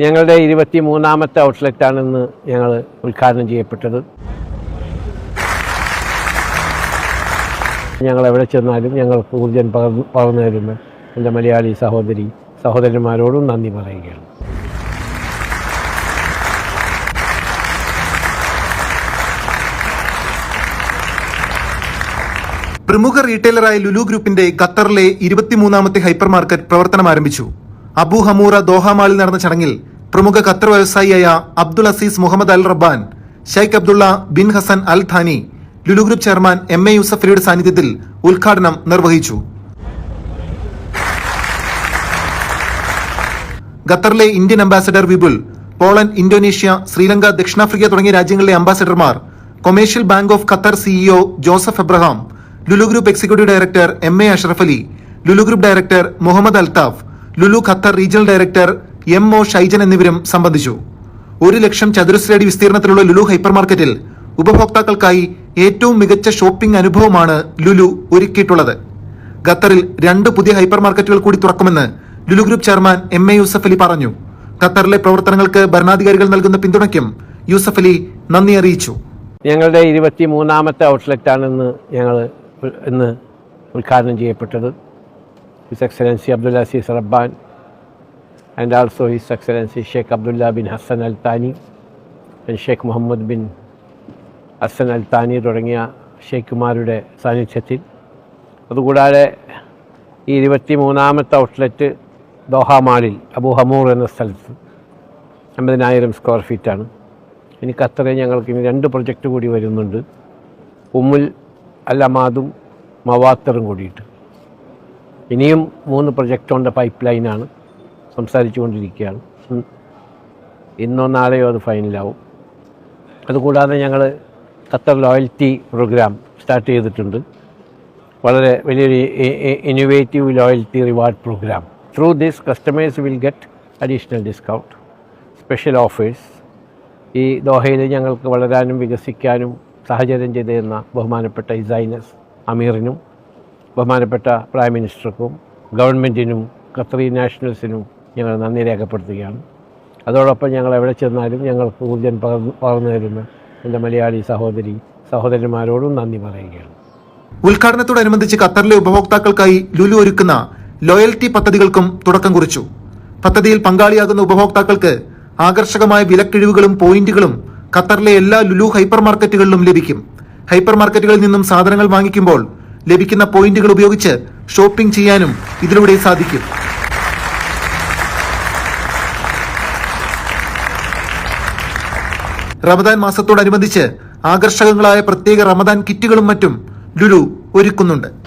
ഞങ്ങളുടെ ഇരുപത്തി മൂന്നാമത്തെ ഔട്ട്ലെറ്റാണ് ഇന്ന് ഞങ്ങൾ ഉദ്ഘാടനം ചെയ്യപ്പെട്ടത്. ഞങ്ങൾ എവിടെ ചെന്നാലും ഞങ്ങൾക്ക് ഊർജൻ പകർന്നു പകർന്നു തരുന്ന എന്റെ മലയാളി സഹോദരി സഹോദരന്മാരോടും നന്ദി പറയുകയാണ്. പ്രമുഖ റീറ്റെയിലറായ ലുലു ഗ്രൂപ്പിന്റെ ഖത്തറിലെ ഇരുപത്തിമൂന്നാമത്തെ ഹൈപ്പർ മാർക്കറ്റ് പ്രവർത്തനം ആരംഭിച്ചു. അബു ഹമൂറ ദോഹ മാളിൽ നടന്ന ചടങ്ങിൽ പ്രമുഖ Qatar വ്യവസായിയായ Abdul Aziz Mohammed Al Rabban Sheikh Abdullah bin Hassan Al Thani Lulu group chairman M A യൂസഫലിയുടെ സാന്നിധ്യത്തിൽ ഉദ്ഘാടനം നിർവഹിച്ചു. ഖത്തറിലെ Indian ambassador Vipul Poland Indonesia Sri Lanka ദക്ഷിണാഫ്രിക്ക തുടങ്ങിയ രാജ്യങ്ങളിലെ അംബാസഡർമാർ commercial bank of Qatar CEO Joseph Abraham Lulu group executive director M A Ashraf Ali Lulu group director Muhammad Althaf Lulu Qatar regional director M O Shaijan എന്നിവരും സംബന്ധിച്ചു. ഒരു ലക്ഷം ചതുരശ്രയടി വിസ്തീർണത്തിലുള്ള Lulu hyper മാർക്കറ്റിൽ ഉപഭോക്താക്കൾക്കായി ഏറ്റവും മികച്ച shopping അനുഭവമാണ് ലുലു ഒരുക്കിയിട്ടുള്ളത്. ഖത്തറിൽ രണ്ട് പുതിയ ഹൈപ്പർ മാർക്കറ്റുകൾ കൂടി തുറക്കുമെന്ന് Lulu group chairman M A Yusuf Ali പറഞ്ഞു. ഖത്തറിലെ പ്രവർത്തനങ്ങൾക്ക് ഭരണാധികാരികൾ നൽകുന്ന പിന്തുണയ്ക്കും യൂസഫ് അലി നന്ദി അറിയിച്ചു. ഞങ്ങളുടെ ഇരുപത്തി മൂന്നാമത്തെ ഔട്ട്ലെറ്റാണ് ഇന്ന് ഞങ്ങൾ ഇന്ന് ഉദ്ഘാടനം ചെയ്യപ്പെട്ടത്. His excellency Abdul Aziz Rabban and also his excellency Sheikh Abdullah bin Hassan Al Thani and Sheikh Mohammed bin Hassan Al Thani തുടങ്ങിയ ഷെയ്ഖുമാരുടെ സാന്നിധ്യത്തിൽ. അതുകൂടാതെ ഈ ഇരുപത്തി മൂന്നാമത്തെ ഔട്ട്ലെറ്റ് ദോഹ മാളിൽ അബു ഹമൂർ എന്ന സ്ഥലത്ത് അമ്പതിനായിരം സ്ക്വയർ ഫീറ്റാണ്. ഇനി ഖത്തറിൽ ഞങ്ങൾക്ക് ഇനി രണ്ട് പ്രൊജക്റ്റ് കൂടി വരുന്നുണ്ട്. ഉമ്മുൽ അൽ അമാദും മവാത്തറും കൂടിയിട്ട്. ഇനിയും മൂന്ന് പ്രൊജക്റ്റ് ഓൺ ദ പൈപ്പ് ലൈനാണ് സംസാരിച്ചു കൊണ്ടിരിക്കുകയാണ് ഇന്നോ നാളെയോ അത് ഫൈനലാവും അതുകൂടാതെ ഞങ്ങൾ ഖത്തർ ലോയൽറ്റി പ്രോഗ്രാം സ്റ്റാർട്ട് ചെയ്തിട്ടുണ്ട്. വളരെ വലിയൊരു innovative loyalty reward program through this customers will get additional discount special offers ഈ ദോഹയിൽ ഞങ്ങൾക്ക് വളരാനും വികസിക്കാനും സാഹചര്യം ചെയ്തിരുന്ന ബഹുമാനപ്പെട്ട ഇസൈനസ് അമീറിനും ബഹുമാനപ്പെട്ട പ്രൈം മിനിസ്റ്റർക്കും ഗവൺമെന്റിനും ഖത്തറി നാഷണൽസിനും ഞങ്ങൾ നന്ദി രേഖപ്പെടുത്തുകയാണ്. അതോടൊപ്പം ഞങ്ങൾ എവിടെ ചെന്നാലും ഞങ്ങൾക്ക് പകർന്നു പകർന്നു തരുന്ന എന്റെ മലയാളി സഹോദരി സഹോദരന്മാരോടും നന്ദി പറയുകയാണ്. ഉദ്ഘാടനത്തോടനുബന്ധിച്ച് ഖത്തറിലെ ഉപഭോക്താക്കൾക്കായി ലുലു ഒരുക്കുന്ന ലോയൽറ്റി പദ്ധതികൾക്കും തുടക്കം കുറിച്ചു. പദ്ധതിയിൽ പങ്കാളിയാകുന്ന ഉപഭോക്താക്കൾക്ക് ആകർഷകമായ വിലക്കിഴിവുകളും പോയിന്റുകളും ഖത്തറിലെ എല്ലാ ലുലു ഹൈപ്പർ മാർക്കറ്റുകളിലും ലഭിക്കും. ഹൈപ്പർ മാർക്കറ്റുകളിൽ നിന്നും സാധനങ്ങൾ വാങ്ങിക്കുമ്പോൾ ലഭിക്കുന്ന പോയിന്റുകൾ ഉപയോഗിച്ച് ഷോപ്പിംഗ് ചെയ്യാനും ഇതിലൂടെ സാധിക്കും. റമദാൻ മാസത്തോടനുബന്ധിച്ച് ആകർഷകങ്ങളായ പ്രത്യേക റമദാൻ കിറ്റുകളും മറ്റും ലുലു ഒരുക്കുന്നുണ്ട്.